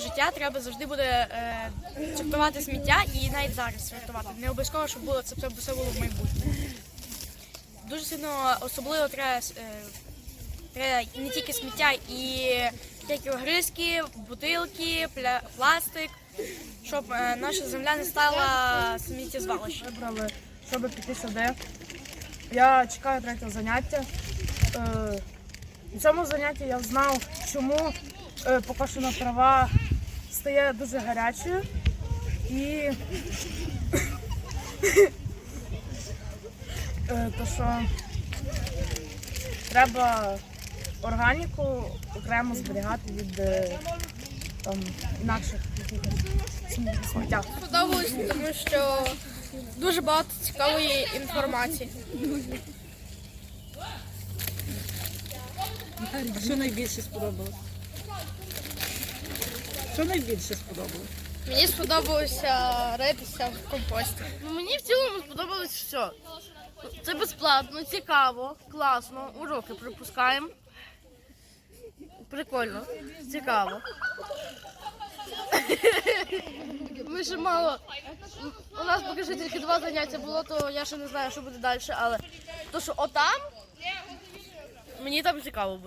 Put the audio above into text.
життя треба завжди буде е, сортувати сміття і навіть зараз сортувати. Не обов'язково, щоб було це все було в майбутньому. Дуже сильно особливо треба, е, треба не тільки сміття, і всякі огризки, бутилки, пля, пластик, щоб е, наша земля не стала сміттєзвалищем. вибрали, щоб піти сюди. Я чекаю третього заняття. Е, На цьому занятті я знав, чому покошена трава стає дуже гарячою. І е, то, що треба органіку окремо зберігати від е, там, інакших сміття. Подобалось, тому що дуже багато цікавої інформації. Що найбільше сподобалось? Що найбільше сподобалось? Мені сподобалося ритися в компості. Ну, мені в цілому сподобалось все. Це безплатно, цікаво, класно, уроки пропускаємо. Прикольно, цікаво. Ми ще мало. У нас поки що тільки два заняття було, то я ще не знаю, що буде далі, але то, що отам, мені там цікаво буде.